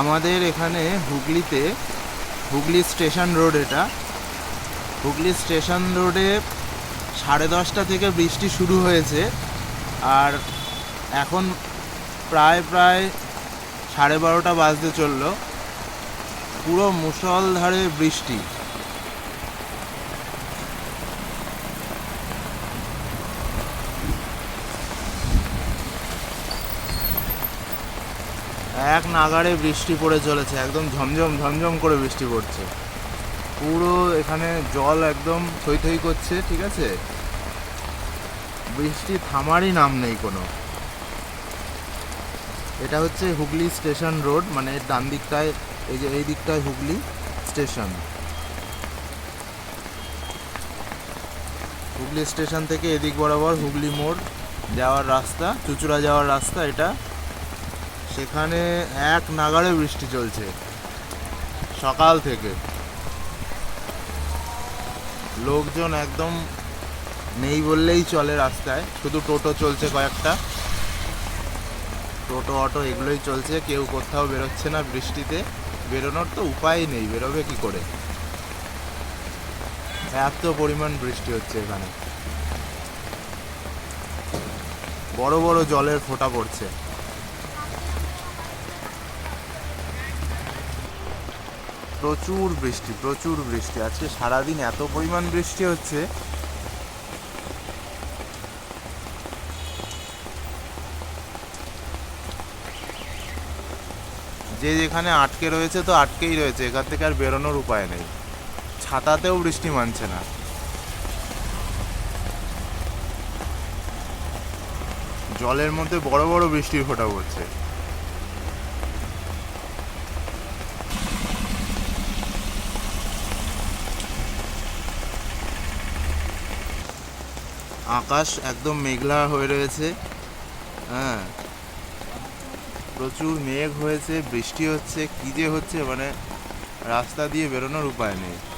আমাদের এখানে হুগলিতে, হুগলি স্টেশন রোড এটা। হুগলি স্টেশন রোডে সাড়ে দশটা থেকে বৃষ্টি শুরু হয়েছে। আর এখন প্রায় প্রায় সাড়ে বারোটা বাজতে চলল। পুরো মুসলধারে বৃষ্টি। এক নাগাড়ে বৃষ্টি পড়ে চলেছে, একদম ঝমঝম ঝমঝম করে বৃষ্টি পড়ছে। পুরো এখানে জল একদম থই থই করছে, ঠিক আছে? বৃষ্টি থামারই নাম নেই কোনো। এটা হচ্ছে হুগলি স্টেশন রোড মানে ডান দিকটায়, এই যে এই দিকটায় হুগলি স্টেশন। হুগলি স্টেশন থেকে এদিক বরাবর হুগলি মোড় যাওয়ার রাস্তা, চুচুড়া যাওয়ার রাস্তা এটা। সেখানে এক নাগাড়ে বৃষ্টি চলছে। সকাল থেকে। লোকজন একদম নেই বললেই চলে রাস্তায়। শুধু টোটো চলছে কয়েকটা। টোটো, অটো এগুলোই চলছে। কেউ কোথাও বেরোচ্ছে না বৃষ্টিতে। বেরোনোর তো উপায় নেই, বেরোবে কি করে? এত পরিমাণ বৃষ্টি হচ্ছে এখানে। বড় বড় জলের ফোঁটা পড়ছে। প্রচুর বৃষ্টি প্রচুর বৃষ্টি। আজকে সারাদিন এত পরিমাণ বৃষ্টি হচ্ছে। যে যেখানে আটকে রয়েছে তো আটকেই রয়েছে, এখান থেকে আর বেরোনোর উপায় নেই। ছাতাতেও বৃষ্টি মানছে না। জলের মধ্যে বড় বড় বৃষ্টির ফোঁটা পড়ছে। আকাশ একদম মেঘলা হয়ে রয়েছে। হ্যাঁ। প্রচুর মেঘ হয়েছে, বৃষ্টি হচ্ছে, কী যে হচ্ছে মানে রাস্তা দিয়ে বেরোনোর উপায় নেই।